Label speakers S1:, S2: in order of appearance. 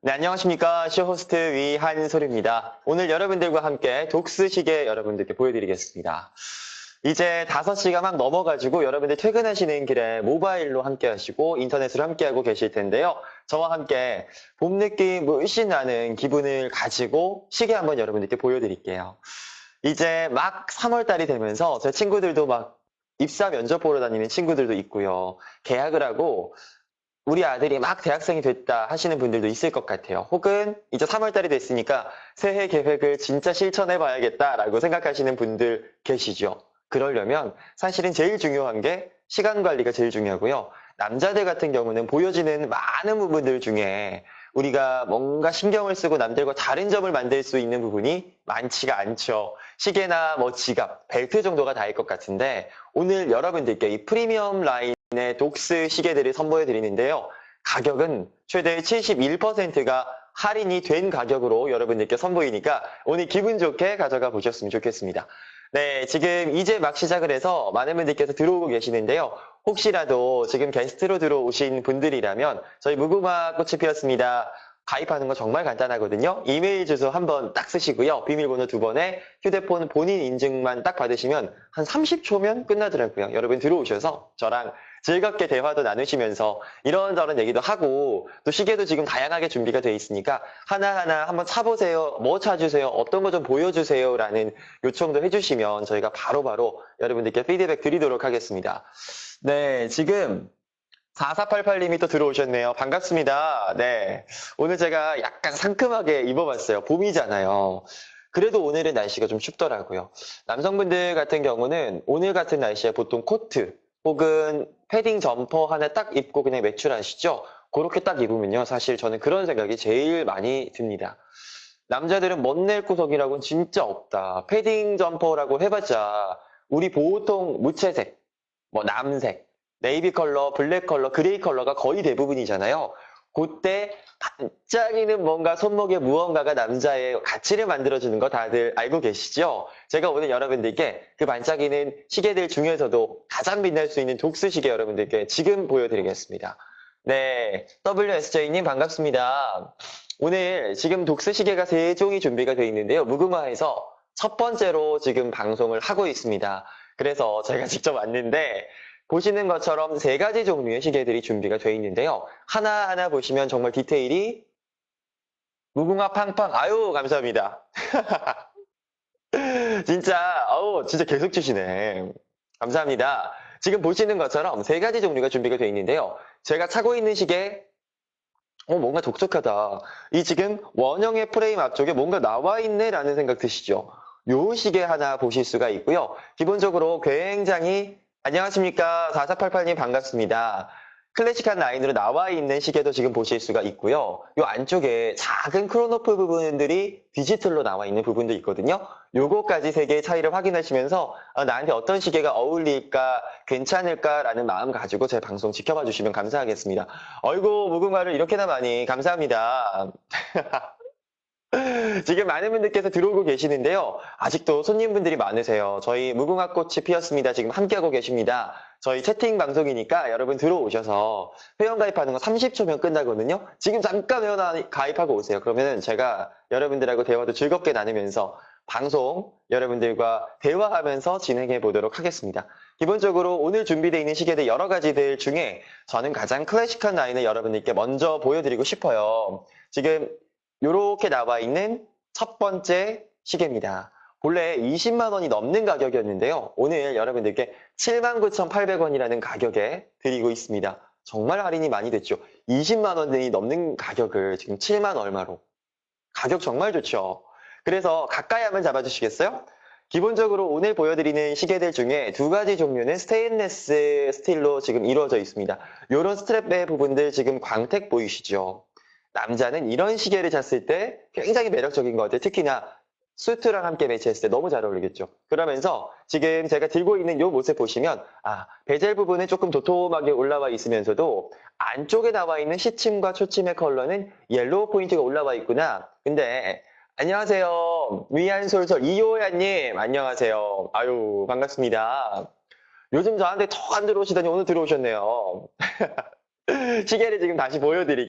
S1: 네, 안녕하십니까. 쇼호스트 위한솔입니다. 오늘 여러분들과 함께 독스 시계 여러분들께 보여드리겠습니다. 이제 5시가 막 넘어가지고 여러분들 퇴근하시는 길에 모바일로 함께 하시고 인터넷으로 함께 하고 계실 텐데요. 저와 함께 봄 느낌 물씬 나는 기분을 가지고 시계 한번 여러분들께 보여드릴게요. 이제 막 3월달이 되면서 제 친구들도 막 입사 면접 보러 다니는 친구들도 있고요. 계약을 하고 우리 아들이 막 대학생이 됐다 하시는 분들도 있을 것 같아요. 혹은 이제 3월달이 됐으니까 새해 계획을 진짜 실천해 봐야겠다라고 생각하시는 분들 계시죠. 그러려면 사실은 제일 중요한 게 시간 관리가 제일 중요하고요. 남자들 같은 경우는 보여지는 많은 부분들 중에 우리가 뭔가 신경을 쓰고 남들과 다른 점을 만들 수 있는 부분이 많지가 않죠. 시계나 뭐 지갑, 벨트 정도가 다일 것 같은데 오늘 여러분들께 이 프리미엄 라인 의 독스 시계들을 선보여 드리는데요. 가격은 최대 71%가 할인이 된 가격으로 여러분들께 선보이니까 오늘 기분 좋게 가져가 보셨으면 좋겠습니다. 네, 지금 이제 막 시작을 해서 많은 분들께서 들어오고 계시는데요. 혹시라도 지금 게스트로 들어오신 분들이라면 저희 무궁화 꽃이 피었습니다. 가입하는 거 정말 간단하거든요. 이메일 주소 한번 딱 쓰시고요. 비밀번호 두 번에 휴대폰 본인 인증만 딱 받으시면 한 30초면 끝나더라고요. 여러분 들어오셔서 저랑 즐겁게 대화도 나누시면서 이런저런 얘기도 하고 또 시계도 지금 다양하게 준비가 되어 있으니까 하나하나 한번 차보세요. 뭐 찾으세요? 어떤 거 좀 보여주세요. 라는 요청도 해주시면 저희가 바로바로 여러분들께 피드백 드리도록 하겠습니다. 네, 지금 4488님이 또 들어오셨네요. 반갑습니다. 네. 오늘 제가 약간 상큼하게 입어봤어요. 봄이잖아요. 그래도 오늘은 날씨가 좀 춥더라고요. 남성분들 같은 경우는 오늘 같은 날씨에 보통 코트 혹은 패딩 점퍼 하나 딱 입고 그냥 외출하시죠? 그렇게 딱 입으면요. 사실 저는 그런 생각이 제일 많이 듭니다. 남자들은 멋낼 구석이라고는 진짜 없다. 패딩 점퍼라고 해봤자 우리 보통 무채색, 뭐 남색, 네이비 컬러, 블랙 컬러, 그레이 컬러가 거의 대부분이잖아요. 그때 반짝이는 뭔가 손목에 무언가가 남자의 가치를 만들어주는 거 다들 알고 계시죠? 제가 오늘 여러분들께 그 반짝이는 시계들 중에서도 가장 빛날 수 있는 독스 시계 여러분들께 지금 보여드리겠습니다. 네, WSJ님 반갑습니다. 오늘 지금 독스 시계가 세 종이 준비가 되어 있는데요. 무궁화에서 첫 번째로 지금 방송을 하고 있습니다. 그래서 제가 직접 왔는데 보시는 것처럼 세 가지 종류의 시계들이 준비가 되어 있는데요. 하나하나 보시면 정말 디테일이 무궁화 팡팡 아유 감사합니다. 진짜 아우 진짜 계속 주시네. 감사합니다. 지금 보시는 것처럼 세 가지 종류가 준비가 되어 있는데요. 제가 차고 있는 시계 어 뭔가 독특하다. 이 지금 원형의 프레임 앞쪽에 뭔가 나와 있네 라는 생각 드시죠? 요 시계 하나 보실 수가 있고요. 기본적으로 굉장히 안녕하십니까. 4488님 반갑습니다. 클래식한 라인으로 나와 있는 시계도 지금 보실 수가 있고요. 이 안쪽에 작은 크로노프 부분들이 디지털로 나와 있는 부분도 있거든요. 요거까지 세 개의 차이를 확인하시면서 아, 나한테 어떤 시계가 어울릴까, 괜찮을까라는 마음 가지고 제 방송 지켜봐 주시면 감사하겠습니다. 어이구, 무궁화를 이렇게나 많이 감사합니다. 지금 많은 분들께서 들어오고 계시는데요. 아직도 손님분들이 많으세요. 저희 무궁화꽃이 피었습니다. 지금 함께하고 계십니다. 저희 채팅 방송이니까 여러분 들어오셔서 회원 가입하는 거 30초면 끝나거든요. 지금 잠깐 회원 가입하고 오세요. 그러면 제가 여러분들하고 대화도 즐겁게 나누면서 방송 여러분들과 대화하면서 진행해 보도록 하겠습니다. 기본적으로 오늘 준비되어 있는 시계들 여러 가지들 중에 저는 가장 클래식한 라인을 여러분들께 먼저 보여드리고 싶어요. 지금 이렇게 나와 있는 첫 번째 시계입니다. 본래 20만 원이 넘는 가격이었는데요. 오늘 여러분들께 79,800원이라는 가격에 드리고 있습니다. 정말 할인이 많이 됐죠. 20만 원이 넘는 가격을 지금 7만 얼마로. 가격 정말 좋죠. 그래서 가까이 한번 잡아주시겠어요? 기본적으로 오늘 보여드리는 시계들 중에 두 가지 종류는 스테인레스 스틸로 지금 이루어져 있습니다. 이런 스트랩의 부분들 지금 광택 보이시죠? 남자는 이런 시계를 잤을 때 굉장히 매력적인 것 같아요. 특히나 수트랑 함께 매치했을 때 너무 잘 어울리겠죠. 그러면서 지금 제가 들고 있는 이 모습 보시면 아 베젤 부분은 조금 도톰하게 올라와 있으면서도 안쪽에 나와 있는 시침과 초침의 컬러는 옐로우 포인트가 올라와 있구나. 근데 안녕하세요. 위안솔솔 이호야님 안녕하세요. 아유 반갑습니다. 요즘 저한테 턱 안 들어오시더니 오늘 들어오셨네요. 시계를 지금 다시 보여드릴게요.